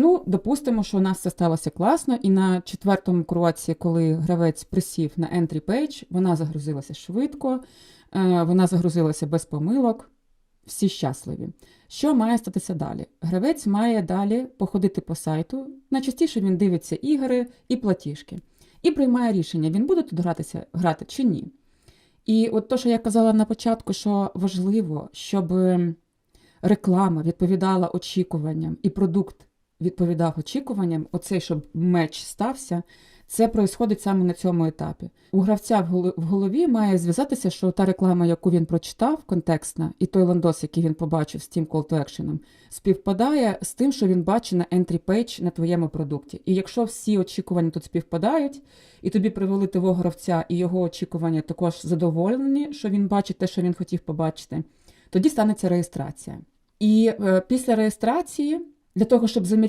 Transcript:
Ну, допустимо, що у нас це сталося класно, і на четвертому кроці, коли гравець присів на entry page, вона загрузилася швидко, е, вона загрузилася без помилок, всі щасливі. Що має статися далі? Гравець має далі походити по сайту. Найчастіше він дивиться ігри і платіжки. І приймає рішення, він буде тут гратися, грати чи ні. І от то, що я казала на початку, що важливо, щоб реклама відповідала очікуванням і продукт відповідав очікуванням, оцей, щоб меч стався, це происходить саме на цьому етапі. У гравця в голові має зв'язатися, що та реклама, яку він прочитав, контекстна, і той ландос, який він побачив з тим call to action, співпадає з тим, що він бачить на entry page на твоєму продукті. І якщо всі очікування тут співпадають, і тобі привели того гравця, і його очікування також задоволені, що він бачить те, що він хотів побачити, тоді станеться реєстрація. І е, після реєстрації, того, щоб заміряти,